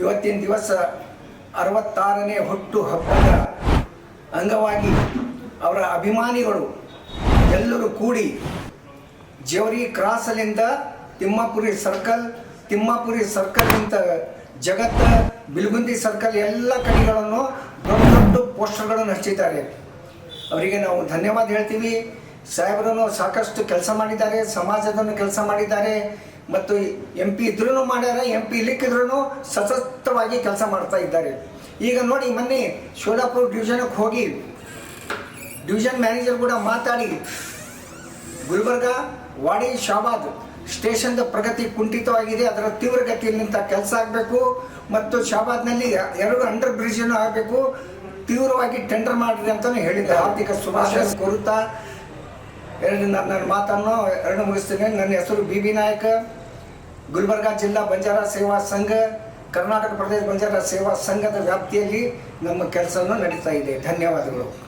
ಇವತ್ತಿನ ದಿವಸ ಅರವತ್ತಾರನೇ ಹುಟ್ಟು ಹಬ್ಬದ ಅಂಗವಾಗಿ ಅವರ ಅಭಿಮಾನಿಗಳು ಎಲ್ಲರೂ ಕೂಡಿ ಜವರಿ ಕ್ರಾಸಲಿಂದ ತಿಮ್ಮಾಪುರಿ ಸರ್ಕಲ್, ತಿಮ್ಮಾಪುರಿ ಸರ್ಕಲ್ಗಿಂತ ಜಗತ್ತ, ಬಿಲ್ಗುಂದಿ ಸರ್ಕಲ್ ಎಲ್ಲ ಕಡೆಗಳನ್ನು ದೊಡ್ಡ ದೊಡ್ಡ ಪೋಸ್ಟರ್ಗಳನ್ನು ಹಚ್ಚಿದ್ದಾರೆ. ಅವರಿಗೆ ನಾವು ಧನ್ಯವಾದ ಹೇಳ್ತೀವಿ. ಸಾಹೇಬರನ್ನು ಸಾಕಷ್ಟು ಕೆಲಸ ಮಾಡಿದ್ದಾರೆ ಸಮಾಜದನ್ನು ಕೆಲಸ ಮಾಡಿದ್ದಾರೆ. ಮತ್ತು ಎಂ ಪಿ ಇದ್ರೂ ಮಾಡ್ಯಾರ ಎಂ ಪಿ ಇಲ್ಲಿಕ್ಕಿದ್ರೂ ಸತತವಾಗಿ ಕೆಲಸ ಮಾಡ್ತಾ ಇದ್ದಾರೆ. ಈಗ ನೋಡಿ ಮೊನ್ನೆ ಶೋಲಾಪುರ ಡಿವಿಷನ್ಗೆ ಹೋಗಿ ಡಿವಿಷನ್ ಮ್ಯಾನೇಜರ್ ಕೂಡ ಮಾತಾಡಿ, ಗುಲ್ಬರ್ಗ ವಾಡಿ ಶಾಬಾದ್ ಸ್ಟೇಷನ್ದ ಪ್ರಗತಿ ಕುಂಠಿತವಾಗಿದೆ, ಅದರ ತೀವ್ರಗತಿಯಲ್ಲಿಂತ ಕೆಲಸ ಆಗಬೇಕು ಮತ್ತು ಶಾಬಾದ್ನಲ್ಲಿ ಎರಡು ಅಂಡರ್ ಬ್ರಿಡ್ಜನ್ನು ಆಗಬೇಕು ತೀವ್ರವಾಗಿ ಟೆಂಡರ್ ಮಾಡಿದೆ ಅಂತಲೂ ಹೇಳಿದ್ದಾರೆ. ಆರ್ಥಿಕ ಶುಭಾಶಯ ಕೋರುತ್ತಾ ಎರಡು ನನ್ನ ಮಾತನ್ನು ಎರಡು ಮುಗಿಸ್ತೇನೆ. ನನ್ನ ಹೆಸರು ಬಿ ಬಿ ನಾಯಕ. ಗುಲ್ಬರ್ಗಾ ಜಿಲ್ಲಾ ಬಂಜಾರ ಸೇವಾ ಸಂಘ, ಕರ್ನಾಟಕ ಪ್ರದೇಶ ಬಂಜಾರ ಸೇವಾ ಸಂಘದ ವ್ಯಾಪ್ತಿಯಲ್ಲಿ ನಮ್ಮ ಕೆಲಸವನ್ನು ನಡೀತಾ ಇದೆ. ಧನ್ಯವಾದಗಳು.